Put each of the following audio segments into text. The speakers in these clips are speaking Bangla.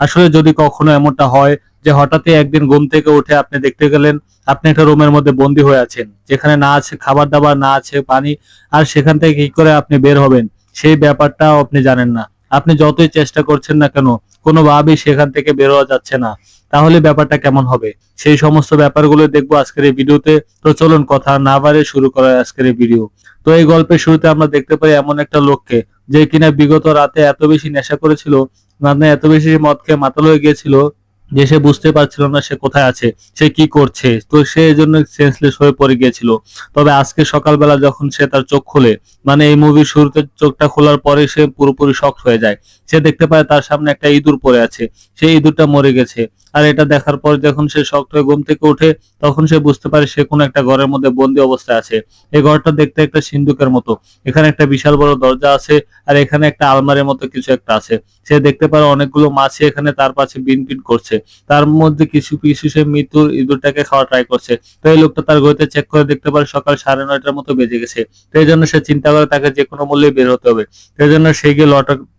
আসলে যদি কখনো এমনটা হয় যে হঠাৎই একদিন ঘুম থেকে উঠে আপনি দেখতে গেলেন, আপনি একটা রুমের মধ্যে বন্দি হয়ে আছেন, যেখানে না আছে খাবার দাবার না আছে পানি, আর সেখান থেকে কি করে আপনি বের হবেন? সেই ব্যাপারটাও আপনি জানেন না। আপনি যতই চেষ্টা করছেন না কেন, কোনোভাবেই সেখান থেকে বের হওয়া যাচ্ছে না। তাহলে ব্যাপারটা কেমন হবে? সেই সমস্ত ব্যাপারগুলো দেখব আজকের এই ভিডিওতে। তো চলুন, কথা না বাড়ে শুরু করা আজকের এই ভিডিও। তো এই গল্পের শুরুতে আমরা দেখতে পাই এমন একটা লোককে, যে কিনা বিগত রাতে এত বেশি নেশা করেছিল মানে এত বেশি মদ খেয়ে মাতাল হয়ে গিয়েছিল যে সে বুঝতে পারছিল না সে কোথায় আছে, সে কি করছে। তো সে এই জন্য সেন্সলেস হয়ে পড়ে গিয়েছিল। তবে আজকে সকালবেলা যখন সে তার চোখ খোলে মানে এই মুভির শুরুতে চোখটা খোলার পরে সে পুরোপুরি শক হয়ে যায়। সে দেখতে পায় তার সামনে একটা ইঁদুর পড়ে আছে। সেই ইঁদুরটা মরে গেছে। আর এটা দেখার পর যখন সে শক্ত হয়ে ঘুম থেকে ওঠে তখন সে বুঝতে পারে সে কোনো একটা ঘরের মধ্যে বন্দি অবস্থায় আছে। এই ঘরটা দেখতে একটা সিন্ধুকের মতো। এখানে একটা বিশাল বড় দরজা আছে আর এখানে একটা আলমারির মতো কিছু একটা আছে। সে দেখতে পারে অনেকগুলো মাছি এখানে তার পাশে বিনপিন করছে। তার মধ্যে কিছু কিছু সে মৃত্যুর ইঁদুরটাকে খাওয়া ট্রাই করছে। তো এই লোকটা তার গইতে চেক করে দেখতে পারে সকাল সাড়ে নয়টার মতো বেজে গেছে। তো এই জন্য সে চিন্তা করে তাকে যে কোনো মূল্যে বের হতে হবে। সেই জন্য সে গিয়ে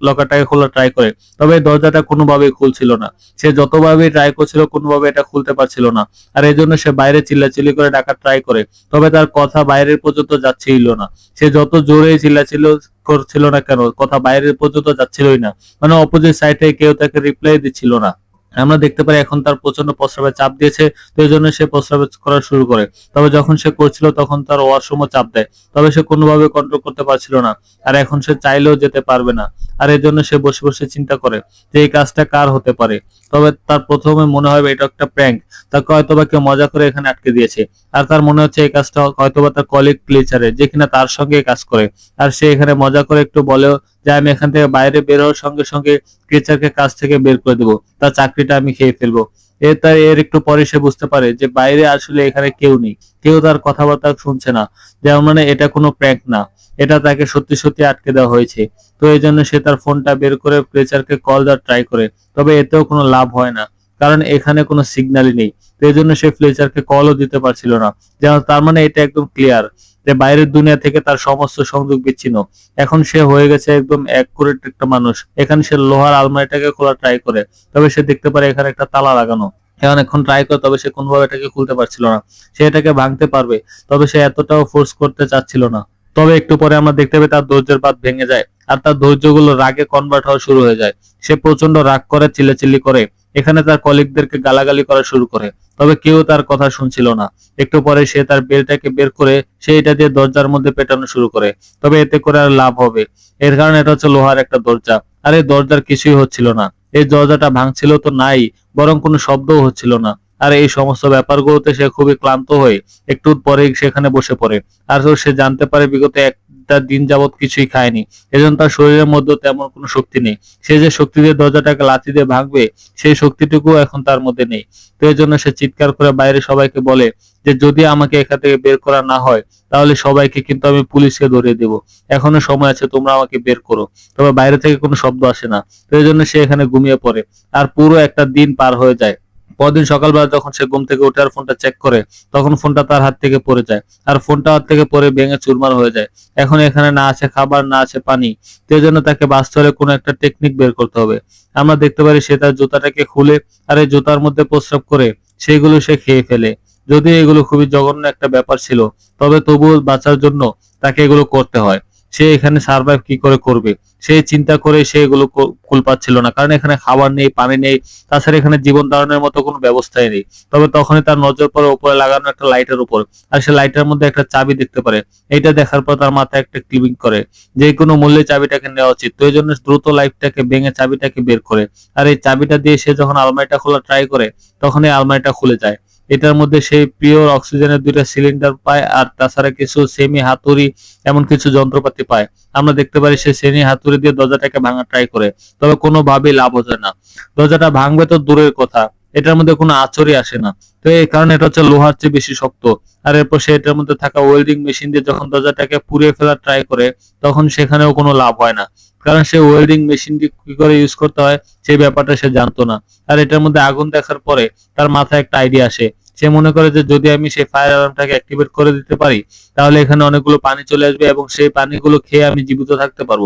লকারটাকে খোলা ট্রাই করে। তবে দরজাটা কোনোভাবেই খুলছিল না। সে যতভাবেই ট্রাই করছিল, কোনোভাবে এটা খুলতে পারছিল না। আর এই জন্য সে বাইরে চিল্লাচিল্লি করে ডাকার ট্রাই করে। তবে তার কথা বাইরের পর্যন্ত যাচ্ছিল না। সে যত জোরে চিল্লাচিল্লি করছিল না কেন, কথা বাইরের পর্যন্ত যাচ্ছিলই না। মানে অপোজিট সাইডে কেউ তাকে রিপ্লাই দিচ্ছিল না। আমরা দেখতে পারি এখন তার প্রচণ্ড প্রস্রাবের চাপ দিয়েছে, তো এই জন্য সে প্রস্রাব করা শুরু করে। তবে যখন সে করছিল, তখন তার ওয়াশরুমও চাপ দেয়। তবে সে কোনোভাবে কন্ট্রোল করতে পারছিল না। আর এখন সে চাইলেও যেতে পারবে না। আর এই জন্য সে বসে বসে চিন্তা করে যে এই কাজটা কার হতে পারে। তবে তার প্রথমে মনে হয় এটা একটা প্র্যাঙ্ক তাকে হয়তোবা কেউ মজা করে এখানে আটকে দিয়েছে। আর তার মনে হচ্ছে এই কাজটা হয়তোবা তার কলিগ ক্লিচারে যে কিনা তার সঙ্গে কাজ করে। আর সে এখানে মজা করে একটু বলেও যে আমি এখান থেকে বাইরে বের হওয়ার সঙ্গে সঙ্গে ক্রিচারকে কাজ থেকে বের করে দেবো। তার চাকরিটা আমি খেয়ে ফেলব। এ তার এর একটু পরে সে বুঝতে পারে যে বাইরে আসলে এখানে কেউ নেই। কেউ তার কথাবার্তা শুনছে না। যেমন মানে এটা কোনো প্র্যাঙ্ক না। এটা তাকে সত্যি সত্যি আটকে দেওয়া হয়েছে। তো এই জন্য সে তার ফোনটা বের করে ক্রেচারকে কল দেওয়ার ট্রাই করে। তবে এতেও কোনো লাভ হয় না। কারণ এখানে কোনো সিগন্যালই নেই। তো এই জন্য সে ফ্লেচারকে কলও দিতে পারছিল না। যেমন তার মানে এটা একদম ক্লিয়ার যে বাইরের দুনিয়া থেকে তার সমস্ত সংযোগ বিচ্ছিন্ন। এখন সে হয়ে গেছে একদম এক অ্যাকুরেট একটা মানুষ। এখানে সে লোহার আলমারিটাকে খোলা ট্রাই করে। তবে সে দেখতে পারে এখানে একটা তালা লাগানো। সে অনেকক্ষণ ট্রাই করে, তবে সে কোনোভাবে এটাকে খুলতে পারছিল না। সে এটাকে ভাঙতে পারবে, তবে সে এতটাও ফোর্স করতে চাচ্ছিল না। তবে একটু পরে আমরা দেখতে পাই তার ধৈর্যের বাদ ভেঙে যায়, আর তার ধৈর্যগুলো রাগে কনভার্ট হওয়া শুরু হয়ে যায়। সে প্রচণ্ড রাগ করে, চিল্লাচিল্লি করে। এখানে তার কলিগদেরকে গালাগালি করা শুরু করে, তবে কেউ তার কথা শুনছিল না। একটু পরে সে তার বেলটাকে বের করে, সে এটা দিয়ে দরজার মধ্যে পেটানো শুরু করে, তবে এতে করে আর লাভ হবে। এর কারণে এটা হচ্ছে লোহার একটা দরজা, আর এই দরজার কিছুই হচ্ছিল না। এই দরজাটা ভাঙছিল তো নাই, বরং কোনো শব্দও হচ্ছিল না। আর এই সমস্ত ব্যাপারগুলোতে সে খুবই ক্লান্ত হয়ে একটু পরেই সেখানে বসে পড়ে। আর সে জানতে পারে বিগত একটা দিন যাবৎ কিছুই খায়নি। এজন্য তার শরীরের মধ্যে তেমন কোনো শক্তি নেই। সে যে শক্তি দিয়ে দরজাটাকে লাথি দিয়ে ভাঙবে, সেই শক্তিটুকু এখন তার মধ্যে নেই। তো এই জন্য সে চিৎকার করে বাইরে সবাইকে বলে যে যদি আমাকে এখান থেকে বের করা না হয়, তাহলে সবাইকে কিন্তু আমি পুলিশকে ধরিয়ে দেব। এখনও সময় আছে, তোমরা আমাকে বের করো। তবে বাইরে থেকে কোনো শব্দ আসে না। তো এই জন্য সে এখানে ঘুমিয়ে পড়ে। আর পুরো একটা দিন পার হয়ে যায়। পরদিন সকালবেলা যখন সে ঘুম থেকে উঠে আর ফোনটা চেক করে, তখন ফোনটা তার হাত থেকে পড়ে যায়। আর ফোনটা হাত থেকে পড়ে ভেঙে চুরমার হয়ে যায়। এখন এখানে না আছে খাবার, না আছে পানি। তো জন্য তাকে হলে কোনো একটা টেকনিক বের করতে হবে। আমরা দেখতে পারি সে তার জুতাটাকে খুলে আর এই জুতার মধ্যে প্রস্রাব করে, সেগুলো সে খেয়ে ফেলে। যদি এগুলো খুবই জঘন্য একটা ব্যাপার ছিল, তবে তবুও বাঁচার জন্য তাকে এগুলো করতে হয়। সে এখানে সার্ভাইভ কি করে করবে? সে চিন্তা করে সে এগুলো কুল পাচ্ছিল না। কারণ এখানে খাবার নেই, পানি নেই, তাছাড়া এখানে জীবন ধারণের মতো কোনো ব্যবস্থাই নেই। তবে তখনই তার নজর পড়ে উপরে লাগানো একটা লাইটের উপর। আর সে লাইটের মধ্যে একটা চাবি দেখতে পারে। এইটা দেখার পর তার মাথায় একটা ক্লিপিং করে। যে কোনো মূল্যে চাবিটাকে নেওয়া উচিত। তো এই জন্য দ্রুত লাইটটাকে ভেঙে চাবিটাকে বের করে। আর এই চাবিটা দিয়ে সে যখন আলমারিটা খোলা ট্রাই করে তখন এই আলমারিটা খুলে যায়। এটার মধ্যে সেই পিওর অক্সিজেনের দুইটা সিলিন্ডার পায়, আর তাছাড়া কিছু সেমি হাতুড়ি এমন কিছু যন্ত্রপাতি পায়। আমরা দেখতে পারি সে সেমি হাতুড়ি দিয়ে দরজাটাকে ভাঙা ট্রাই করে। তবে কোনোভাবেই লাভ হচ্ছে না। দরজাটা ভাঙবে তো দূরের কথা। এটার মধ্যে কোনো আচরই আসে না। তো এই কারণে এটা হচ্ছে লোহার চেয়ে বেশি শক্ত। আর এরপর সে এটার মধ্যে থাকা ওয়েল্ডিং মেশিন দিয়ে যখন দরজাটাকে পুড়িয়ে ফেলার ট্রাই করে, তখন সেখানেও কোনো লাভ হয় না। কারণ সে ওয়েল্ডিং মেশিনটি কি করে ইউজ করতে হয়, সেই ব্যাপারটা সে জানতো না। আর এটার মধ্যে আগুন দেখার পরে তার মাথায় একটা আইডিয়া আসে। সে মনে করে যে যদি আমি সেই ফায়ার অ্যালার্মটাকে অ্যাক্টিভেট করে দিতে পারি, তাহলে এখানে অনেকগুলো পানি চলে আসবে এবং সেই পানিগুলো খেয়ে আমি জীবিত থাকতে পারব।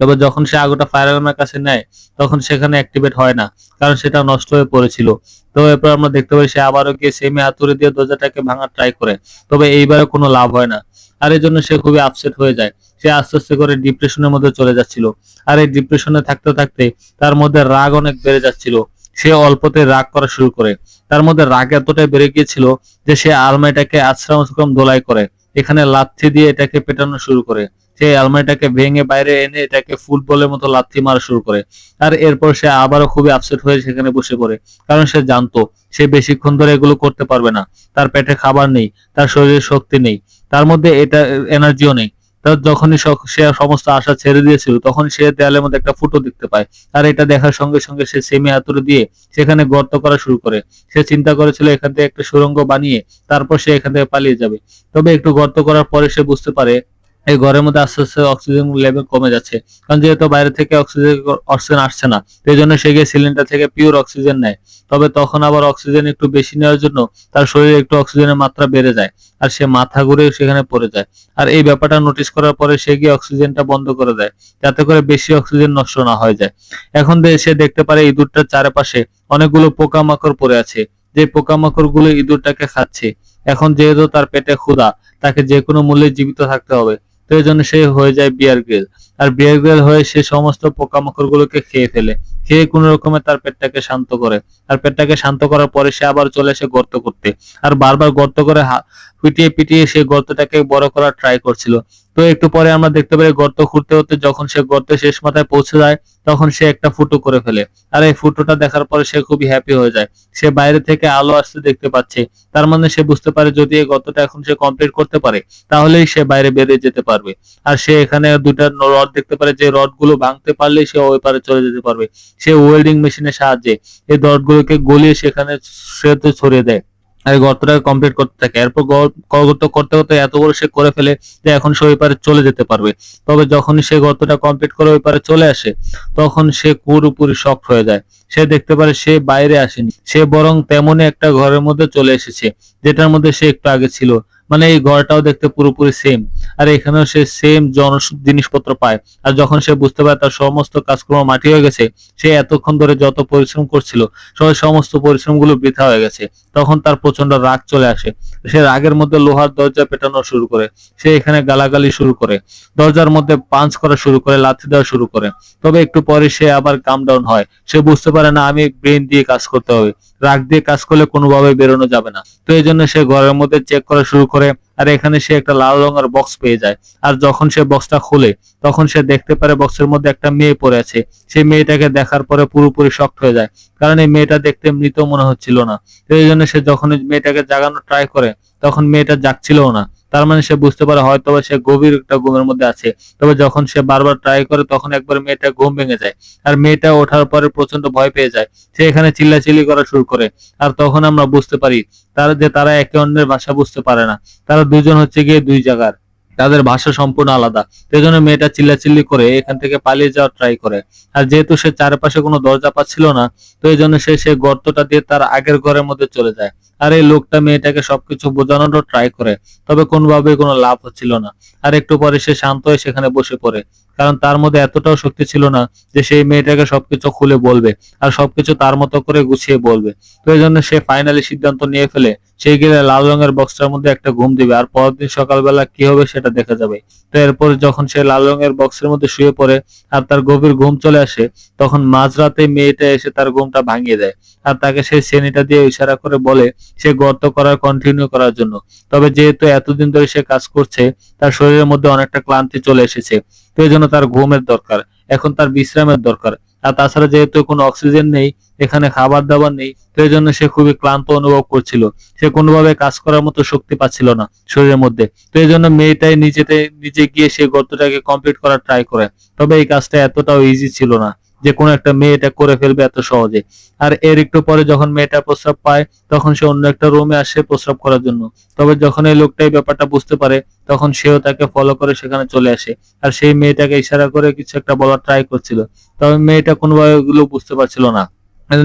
তবে যখন সে আগুনটা ফায়ার আর্মের কাছে নেয়, তখন সেখানে অ্যাক্টিভেট হয় না, কারণ সেটা নষ্ট হয়ে পড়েছিল। তো এরপর আমরা দেখতে পাই সে আবারও গিয়ে সেমি হাতুড়ি দিয়ে দরজাটাকে ভাঙার ট্রাই করে। তবে এইবারে কোনো লাভ হয় না। আর এই জন্য সে খুবই আপসেট হয়ে যায়। সে আস্তে আস্তে করে ডিপ্রেশনের মধ্যে চলে যাচ্ছিল। আর এই ডিপ্রেশনে থাকতে থাকতে তার মধ্যে রাগ অনেক বেড়ে যাচ্ছিল। সে অল্পতে রাগ করা শুরু করে। তার মধ্যে রাগ এতটাই বেড়ে গিয়েছিল যে সে আলমারিটাকে আশ্রম দোলাই করে। এখানে লাথি দিয়ে এটাকে পেটানো শুরু করে। সে আলমারিটাকে ভেঙে বাইরে এনে এটাকে ফুটবলের মতো লাথি মারা শুরু করে। আর এরপর সে আবারও খুবই আপসেট হয়ে সেখানে বসে পড়ে। কারণ সে জানতো, সে বেশিক্ষণ ধরে এগুলো করতে পারবে না। তার পেটে খাবার নেই, তার শরীরে শক্তি নেই। তার মধ্যে এটা এনার্জিও নেই। তার যখনই সে সমস্ত আশা ছেড়ে দিয়েছিল তখন সে দেয়ালের মধ্যে একটা ফুটো দেখতে পায়। আর এটা দেখার সঙ্গে সঙ্গে সে সেমি হাতুড়ি দিয়ে সেখানে গর্ত করা শুরু করে। সে চিন্তা করেছিল, এখান থেকে একটা সুরঙ্গ বানিয়ে তারপর সে এখান থেকে পালিয়ে যাবে। তবে একটু গর্ত করার পরে সে বুঝতে পারে এই ঘরের মধ্যে আস্তে আস্তে অক্সিজেন লেভেল কমে যাচ্ছে। কারণ যেহেতু বাইরে থেকে অক্সিজেন অক্সিজেন আসছে না এই জন্য সে গিয়ে সিলিন্ডার থেকে পিওর অক্সিজেন নেয়। তবে তখন আবার অক্সিজেন একটু বেশি নেওয়ার জন্য তার শরীরে একটু অক্সিজেনের মাত্রা বেড়ে যায় আর সে মাথা ঘুরে সেখানে পড়ে যায়। আর এই ব্যাপারটা নোটিস করার পরে সে গিয়ে অক্সিজেনটা বন্ধ করে দেয়, যাতে করে বেশি অক্সিজেন নষ্ট না হয়ে যায়। এখন সে দেখতে পারে ইঁদুরটার চারপাশে অনেকগুলো পোকামাকড় পড়ে আছে। যে পোকামাকড়গুলো ইঁদুরটাকে খাচ্ছে, এখন যেহেতু তার পেটে ক্ষুধা, তাকে যে কোনো মূল্যে জীবিত থাকতে হবে। তো এই জন্য সে হয়ে যায় বিয়ার গ্রেল। আর বিয়ার গ্রিল হয়ে সে সমস্ত পোকামাকড় গুলোকে খেয়ে ফেলে। খেয়ে কোনো রকমে তার পেটটাকে শান্ত করে। আর পেটটাকে শান্ত করার পরে সে আবার চলে এসে গর্ত করতে। আর বারবার গর্ত করে পিটিয়ে পিটিয়ে সে গর্তটাকে বড় করার ট্রাই করছিল। তো একটু পরে আমরা দেখতে পাই গর্ত খুঁড়তে হতে যখন সে গর্তের শেষ মাথায় পৌঁছে যায়, তখন সে একটা ফুটো করে ফেলে। আর এই ফুটোটা দেখার পরে সে খুবই হ্যাপি হয়ে যায়। সে বাইরে থেকে আলো আসতে দেখতে পাচ্ছে। তার মানে সে বুঝতে পারে যদি এই গর্তটা এখন সে কমপ্লিট করতে পারে, তাহলেই সে বাইরে বেরিয়ে যেতে পারবে। আর সে এখানে দুটা রড দেখতে পারে, যে রডগুলো ভাঙতে পারলেই সে ওই পারে চলে যেতে পারবে। সে ওয়েল্ডিং মেশিনের সাহায্যে এই রড গুলোকে গলিয়ে সেখানে সে ছড়িয়ে দেয়। এই গর্তটাকে কমপ্লিট করতে থাকে। এরপর গর- গর্ত করতে করতে এত বড় সে করে ফেলে যে এখন সে ওই পারে চলে যেতে পারবে। তবে যখনই সে গর্তটা কমপ্লিট করে ওই পারে চলে আসে, তখন সে পুরোপুরি শক্ট হয়ে যায়। সে দেখতে পারে সে বাইরে আসেনি। সে বরং তেমনই একটা ঘরের মধ্যে চলে এসেছে, যেটার মধ্যে সে একটু আগে ছিল। মানে এই ঘরটাও দেখতে পুরোপুরি সেম আর এখানেও সে সেম জন জিনিসপত্র পায়। আর যখন সে বুঝতে পারে তার সমস্ত কাজকর্ম মাটি হয়ে গেছে, সে এতক্ষণ ধরে যত পরিশ্রম করছিল, সে সমস্ত পরিশ্রমগুলো বৃথা হয়ে গেছে। তখন তার প্রচণ্ড রাগ চলে আসে। সে রাগের মধ্যে লোহার দরজা পেটানো শুরু করে। সে এখানে গালাগালি শুরু করে। দরজার মধ্যে পাঞ্চ করা শুরু করে, লাথি দেওয়া শুরু করে। তবে একটু পরে সে আবার কাম ডাউন হয়। সে বুঝতে পারে, না, আমি ব্রেন দিয়ে কাজ করতে হবে। রাগ দিয়ে কাজ করলে কোনোভাবে বেরোনো যাবে না। তো এই জন্য সে ঘরের মধ্যে চেক করা শুরু করে আর এখানে সে একটা লাল রঙের বক্স পেয়ে যায়। আর যখন সে বক্সটা খুলে, তখন সে দেখতে পারে বক্সের মধ্যে একটা মেয়ে পড়ে আছে। সেই মেয়েটাকে দেখার পরে পুরোপুরি শক্ত হয়ে যায়। কারণ এই মেয়েটা দেখতে মৃত মনে হচ্ছিল না। তো এই জন্য সে যখন মেয়েটাকে জাগানো ট্রাই করে, তখন মেয়েটা জাগছিল না। তার মানে সে বুঝতে পারে হয়তো সে গভীর একটা ঘুমের মধ্যে আছে। তবে যখন সে বারবার ট্রাই করে, তখন একবার মেয়েটা ঘুম ভেঙে যায় আর মেয়েটা ওঠার পরে প্রচণ্ড ভয় পেয়ে যায়। সে এখানে চিল্লাচিল্লি করা শুরু করে আর তখন আমরা বুঝতে পারি তারা যে তারা একে অন্যের ভাষা বুঝতে পারে না। তারা দুজন হচ্ছে গিয়ে দুই জায়গার। তাদের ভাষা সম্পূর্ণ আলাদা। সেই জন্য মেয়েটা চিল্লাচিল্লি করে এখান থেকে পালিয়ে যাওয়ার ট্রাই করে। আর যেহেতু সে চারপাশে কোনো দরজা পাচ্ছিল না, তো এই জন্য সে সেই গর্তটা দিয়ে তার আগের ঘরের মধ্যে চলে যায়। আর এই লোকটা মেয়েটাকে সবকিছু বোঝানোর ট্রাই করে, তবে কোনোভাবেই কোনো লাভ হচ্ছিল না। আর একটু পরে সে শান্ত হয়ে সেখানে বসে পড়ে। কারণ তার মধ্যে এতটাও শক্তি ছিল না যে সেই মেয়েটাকে সবকিছু খুলে বলবে আর সবকিছু তার মতো করে গুছিয়ে বলবে। তো এই জন্য সে ফাইনালি সিদ্ধান্ত নিয়ে ফেলে। সে গেলে লাল রঙের বক্সটার মধ্যে একটা ঘুম দিবে আর পরের দিন সকালবেলা কি হবে সেটা দেখা যাবে। তো এরপর যখন সে লাল রঙের বক্সের মধ্যে শুয়ে পড়ে আর তার গভীর ঘুম চলে আসে, তখন মাঝরাতে মেয়েটা এসে তার ঘুমটা ভাঙিয়ে দেয় আর তাকে সেই শ্রেণীটা দিয়ে ইশারা করে বলে সে গর্ত করার কন্টিনিউ করার জন্য। তবে যেহেতু এতদিন ধরে সে কাজ করছে, তার শরীরের মধ্যে অনেকটা ক্লান্তি চলে এসেছে। তো এই জন্য তার ঘুমের দরকার, এখন তার বিশ্রামের দরকার। আর তাছাড়া যেহেতু কোনো অক্সিজেন নেই, এখানে খাবার দাবার নেই, তো এই জন্য সে খুবই ক্লান্ত অনুভব করছিল। সে কোনোভাবে কাজ করার মতো শক্তি পাচ্ছিল না শরীরের মধ্যে। তো এই জন্য মেয়েটাই নিজেতে, নিজে গিয়ে সেই গর্তটাকে কমপ্লিট করার ট্রাই করে। তবে এই কাজটা এতটাও ইজি ছিল না। যে কোনো একটা মেয়ে এটা করে ফেলবে এত সহজে। আর এর একটু পরে যখন মেয়েটা প্রস্রাব পায়, তখন সে অন্য একটা রুমে আসে প্রস্রাব করার জন্য। তবে যখন এই লোকটা এই ব্যাপারটা বুঝতে পারে, তখন সেও তাকে ফলো করে সেখানে চলে আসে। আর সেই মেয়েটাকে ইশারা করে কিছু একটা বলার ট্রাই করছিল। তবে মেয়েটা কোনোভাবে এগুলো বুঝতে পারছিল না।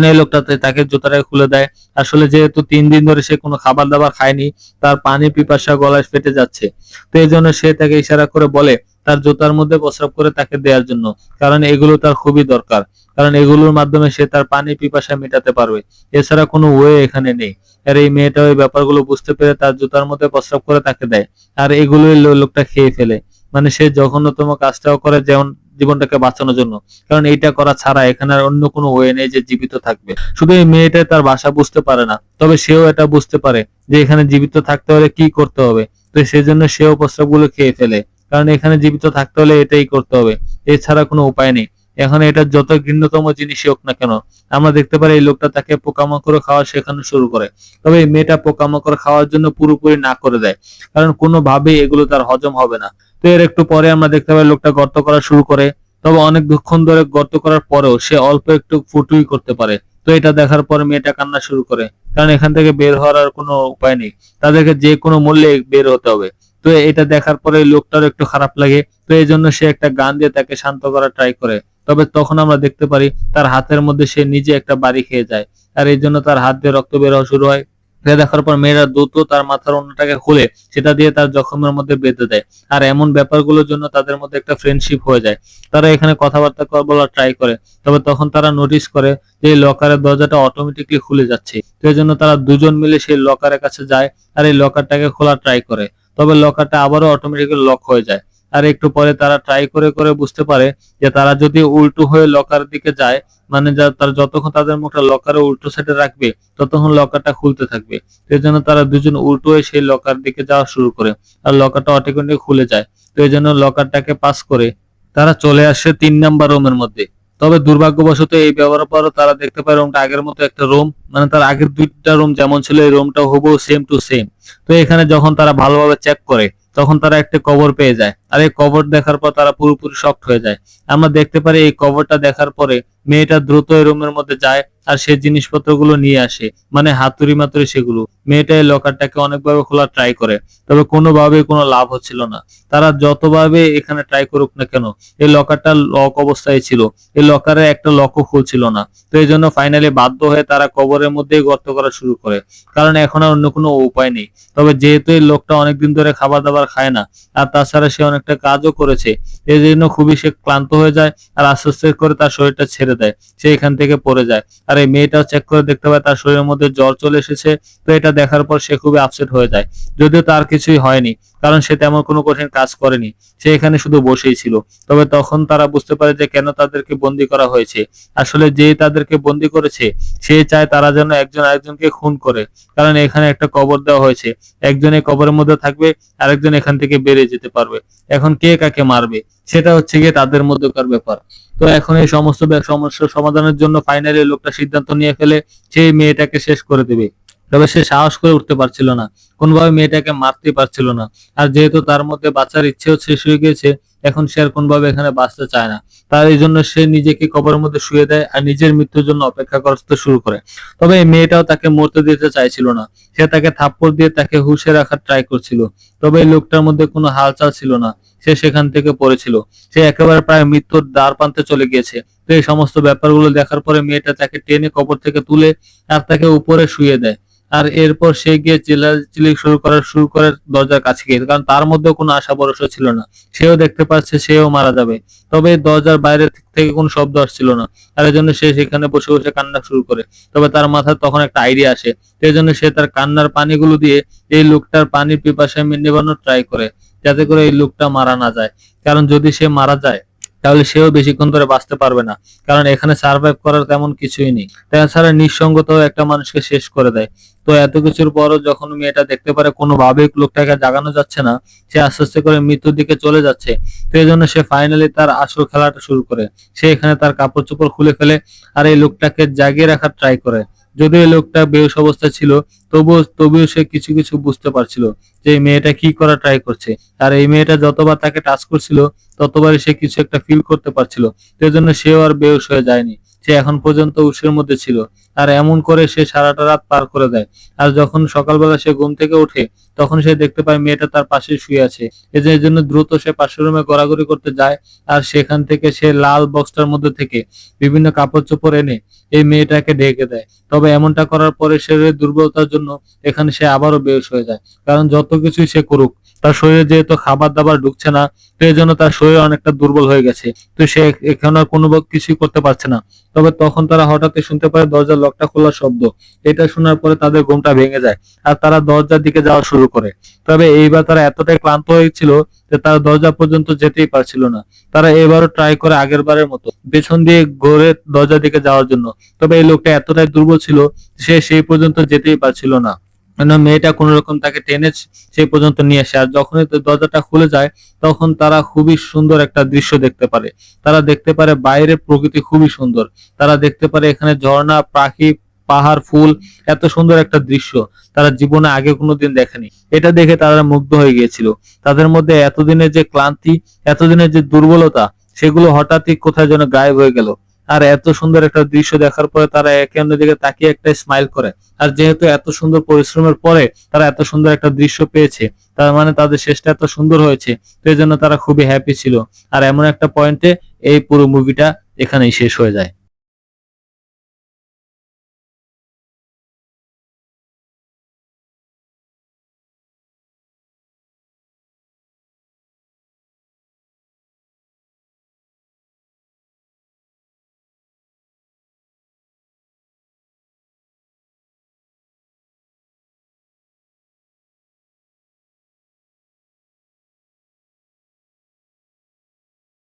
এই লোকটা তাকে জুতাটা খুলে দেয়। আসলে যেহেতু তিন দিন ধরে সে কোনো খাবার দাবার খায়নি, তার পানি পিপাসা গলায় ফেটে যাচ্ছে। তো এই জন্য সে তাকে ইশারা করে বলে তার জুতার মধ্যে প্রস্রাব করে তাকে দেওয়ার জন্য। কারণ এগুলো তার খুবই দরকার। কারণ এগুলোর মাধ্যমে সে তার পানি পিপাসা মেটাতে পারবে। এছাড়া কোনো ওয়ে এখানে নেই। আর এই মেয়েটা ওই ব্যাপারগুলো বুঝতে পেরে তার জুতার মধ্যে প্রস্রাব করে তাকে দেয়। আর এগুলোই লোকটা খেয়ে ফেলে। মানে সে জঘন্যতম কাজটাও করে যেমন জীবনটাকে বাঁচানোর জন্য। কারণ এইটা করা ছাড়া এখানে আর অন্য কোনো ওয়ে নেই যে জীবিত থাকবে। শুধু এই মেয়েটাই তার বাসা বুঝতে পারে না। তবে সেও এটা বুঝতে পারে যে এখানে জীবিত থাকতে হলে কি করতে হবে। তো সেজন্য সেও প্রস্তাবগুলো খেয়ে ফেলে। কারণ এখানে জীবিত থাকতে হলে এটাই করতে হবে। এছাড়া কোনো উপায় নেই। এখন এটা যত ঘৃণ্যতম জিনিসই হোক না কেন, আমরা দেখতে পারি এই লোকটা তাকে পোকামাকড় খাওয়া শেখানো শুরু করে। তবে এই মেয়েটা পোকামাকড় খাওয়ার জন্য পুরোপুরি না করে দেয়। কারণ কোনোভাবেই এগুলো তার হজম হবে না। তো এর একটু পরে আমরা দেখতে পাই লোকটা গর্ত করা শুরু করে। তবে অনেক দুক্ষণ ধরে গর্ত করার পরেও সে অল্প একটু ফুটুই করতে পারে। তো এটা দেখার পর মেয়েটা কান্না শুরু করে। কারণ এখান থেকে বের হওয়ার আর কোনো উপায় নেই। তাদেরকে যে কোনো মূল্যে বের হতে হবে। তো এটা দেখার পরে লোকটার একটু খারাপ লাগে। তো এই জন্য সে একটা গান দিয়ে তাকে শান্ত করার ট্রাই করে। তবে তখন আমরা দেখতে পারি তার হাতের মধ্যে সে নিজে একটা বাড়ি খেয়ে যায়। আর এই জন্য তার হাত দিয়ে রক্ত বের হওয়া শুরু হয়। এটা দেখার পর মেয়েরা দ্রুত তার মাথার অন্যটাকে খুলে সেটা দিয়ে তার জখমের মধ্যে বেঁধে দেয়। আর এমন ব্যাপারগুলোর জন্য তাদের মধ্যে একটা ফ্রেন্ডশিপ হয়ে যায়। তারা এখানে কথাবার্তা বলার ট্রাই করে। তবে তখন তারা নোটিস করে যে লকারের দরজাটা অটোমেটিকলি খুলে যাচ্ছে। তো জন্য তারা দুজন মিলে সেই লকারের কাছে যায় আর এই লকারটাকে খোলার ট্রাই করে। তবে লকারটা আবারও অটোমেটিক্যালি লক হয়ে যায়। আর একটু পরে তারা ট্রাই করে করে বুঝতে পারে যে তারা যদি উল্টো হয়ে লকার দিকে যায় মানে তারা যতক্ষণ তাদের মুখটা লকারের উল্টো সাইডে রাখবে, ততক্ষণ লকারটা খুলতে থাকবে। সেই জন্য তারা দুজন উল্টো হয়ে সেই লকার দিকে যাওয়া শুরু করে আর লকারটা অটোমেটিক খুলে যায়। তো এই জন্য লকারটাকে পাস করে তারা চলে আসে তিন নাম্বার রুমের মধ্যে। তবে দুর্ভাগ্যবশত এই ব্যবহার পর তারা দেখতে পায় রুমটা আগের মতো একটা রুম। মানে তার আগের দুইটা রুম যেমন ছিল, এই রুমটা হব সেম টু সেম তো এখানে যখন তারা ভালোভাবে চেক করে, তখন তারা একটা কবর পেয়ে যায়। আর এই কবর দেখার পর তারা পুরোপুরি শক্ট হয়ে যায়। আমরা দেখতে পারি এই কবরটা দেখার পরে মেয়েটা দ্রুত রুমের মধ্যে যায় আর সে জিনিসপত্রগুলো নিয়ে আসে মানে হাতুড়ি মাতুরি সেগুলো। মেয়েটা এই লকারটাকে অনেকভাবে খোলার ট্রাই করে, তবে কোনোভাবে কোনো লাভ হচ্ছিল না। তারা যতভাবে এখানে ট্রাই করুক না কেন, এই লকারটা লক অবস্থায় ছিল। এই লকারে একটা লকও খুলছিল না। তো এই জন্য ফাইনালি বাধ্য হয়ে তারা কবরের মধ্যেই গর্ত করা শুরু করে। কারণ এখন আর অন্য কোনো উপায় নেই। তবে যেহেতু এই লোকটা অনেকদিন ধরে খাবার দাবার খায় না, আর তাছাড়া সে অনেকটা কাজও করেছে। এই জন্য খুবই সে ক্লান্ত হয়ে যায় আর আস্তে আস্তে করে তার শরীরটা ছেড়ে দেয়। সে এখান থেকে পড়ে যায়। আর এই মেয়েটাও চেক করে দেখতে পায় তার শরীরের মধ্যে জ্বর চলে এসেছে। তো এটা দেখার পর সে খুবই আপসেট হয়ে যায়। যদিও তার কিছুই হয়নি। কারণ সে তেমন কোনো কঠিন কাজ করেনি। সে এখানে শুধু বসেই ছিল। তবে তখন তারা বুঝতে পারে যে কেন তাদেরকে বন্দি করা হয়েছে। আসলে যে তাদেরকে বন্দি করেছে, সে চায় তারা যেন একজন আরেকজনকে খুন করে। কারণ এখানে একটা কবর দেওয়া হয়েছে। একজন এই কবরের মধ্যে থাকবে, আরেকজন এখান থেকে বেরিয়ে যেতে পারবে। এখন কে কাকে মারবে, সেটা হচ্ছে গিয়ে তাদের মধ্যকার ব্যাপার। তো এখন এই সমস্ত সমস্যার সমাধানের জন্য ফাইনালি লোকটা সিদ্ধান্ত নিয়ে ফেলে, সেই মেয়েটাকে শেষ করে দেবে। তবে সে সাহস করে উঠতে পারছিল না। কোনোভাবে মেয়েটাকে মারতে পারছিল না। আর যেহেতু তার মধ্যে বাঁচার ইচ্ছেও শেষ হয়ে গেছে এখন সে আর কোনোভাবে এখানে বাঁচতে চায় না। তার এই জন্য সে নিজেকে কবরের মধ্যে শুয়ে দেয় আর নিজের মৃত্যুর জন্য অপেক্ষা করতে শুরু করে। তবে এই মেয়েটাও তাকে মরতে দিতে চাইছিল না। সে তাকে থাপ্পড় দিয়ে তাকে হুশে রাখার ট্রাই করছিল। তবে এই লোকটার মধ্যে কোনো হালচাল ছিল না। সে সেখান থেকে পড়েছিল। সে একেবারে প্রায় মৃত্যুর দ্বার প্রান্তে চলে গিয়েছে। তো এই সমস্ত ব্যাপারগুলো দেখার পরে মেয়েটা তাকে টেনে কবর থেকে তুলে আর তাকে উপরে শুয়ে দেয়। আর এরপর সে গিয়ে চিল্লাচিল্লি শুরু করার শুরু করে দরজার কাছে গিয়ে, কারণ তার মধ্যে কোনো আশা ভরসা ছিল না। সেও দেখতে পাচ্ছে সেও মারা যাবে। তবে দরজার বাইরে থেকে কোনো শব্দ আসছিল না। আর এই জন্য সে সেখানে বসে বসে কান্না শুরু করে। তবে তার মাথায় তখন একটা আইডিয়া আসে। সেই জন্য সে তার কান্নার পানিগুলো দিয়ে এই লোকটার পানির পিপাসায় নিবানোর ট্রাই করে, যাতে করে এই লোকটা মারা না যায়। কারণ যদি সে মারা যায় তাহলে সেও বেশিক্ষণ ধরে বাঁচতে পারবে না। কারণ এখানে সার্ভাইভ করার তেমন কিছুই নেই। তাছাড়া নিঃসঙ্গতাও একটা মানুষকে শেষ করে দেয়। তো এত কিছুর পরও যখন মেয়েটা দেখতে পারে কোনোভাবেই লোকটাকে জাগানো যাচ্ছে না, সে আস্তে আস্তে করে মৃত্যুর দিকে চলে যাচ্ছে। তো এই জন্য সে ফাইনালি তার আসল খেলাটা শুরু করে। সে এখানে তার কাপড় চোপড় খুলে ফেলে আর এই লোকটাকে জাগিয়ে রাখার ট্রাই করে। যদিও লোকটা বেহুশ অবস্থায় ছিল, তবুও তবুও সে কিছু কিছু বুঝতে পারছিল যে এই মেয়েটা কি করা ট্রাই করছে। আর এই মেয়েটা যতবার তাকে টাচ করছিল, ততবারই সে কিছু একটা ফিল করতে পারছিল। সেজন্য সেও আর বেহুশ হয়ে যায়নি। সে এখন পর্যন্ত উৎসের মধ্যে ছিল। আর এমন করে সে সারাটা রাত পার করে দেয়। আর যখন সকালবেলা সে ঘুম থেকে ওঠে, তখন সে দেখতে পায় মেয়েটা তার পাশে শুয়ে আছে। এর জন্য দ্রুত সে পাশের রুমে গড়াগড়ি করতে যায় আর সেখান থেকে সে লাল বক্সটার মধ্যে থেকে বিভিন্ন কাপড় চোপড় এনে এই মেয়েটাকে ঢেকে দেয়। তবে এমনটা করার পরে শরীরের দুর্বলতার জন্য এখানে সে আবারও বেশ হয়ে যায়। কারণ যত কিছুই সে করুক তার শরীরে যেহেতু খাবার দাবার ঢুকছে না, তো এই জন্য তার শরীর অনেকটা দুর্বল হয়ে গেছে। তো সে এখানে আর কোনো কিছুই করতে পারছে না। তবে তখন তারা হঠাৎই শুনতে পারে দরজার লকটা খোলার শব্দ। এটা শোনার পরে তাদের ঘুমটা ভেঙে যায় আর তারা দরজার দিকে যাওয়া শুরু করে। তবে এইবার তারা এতটাই ক্লান্ত হয়েছিল যে তারা দরজা পর্যন্ত যেতেই পারছিল না। তারা এবারও ট্রাই করে আগের বারের মতো পেছন দিয়ে ঘুরে দরজার দিকে যাওয়ার জন্য। তবে এই লোকটা এতটাই দুর্বল ছিল সে সেই পর্যন্ত যেতেই পারছিল না। মেয়েটা কোন রকম তাকে টেনে সেই পর্যন্ত নিয়ে আসে। আর যখনই দরজাটা খুলে যায়, তখন তারা খুবই সুন্দর একটা দৃশ্য দেখতে পারে। তারা দেখতে পারে বাইরে প্রকৃতি খুবই সুন্দর। তারা দেখতে পারে এখানে ঝর্ণা, পাখি, পাহাড়, ফুল, এত সুন্দর একটা দৃশ্য। তারা জীবনে আগে কোনোদিন দেখেনি। এটা দেখে তারা মুগ্ধ হয়ে গিয়েছিল। তাদের মধ্যে এতদিনের যে ক্লান্তি, এতদিনের যে দুর্বলতা, সেগুলো হঠাৎই কোথায় যেন গায়েব হয়ে গেল। আর এত সুন্দর একটা দৃশ্য দেখার পরে তারা একে অন্য দিকে তাকিয়ে একটা স্মাইল করে। আর যেহেতু এত সুন্দর পরিশ্রমের পরে তারা এত সুন্দর একটা দৃশ্য পেয়েছে, তার মানে তাদের শেষটা এত সুন্দর হয়েছে, তো এই জন্য তারা খুবই হ্যাপি ছিল। আর এমন একটা পয়েন্টে এই পুরো মুভিটা এখানেই শেষ হয়ে যায়।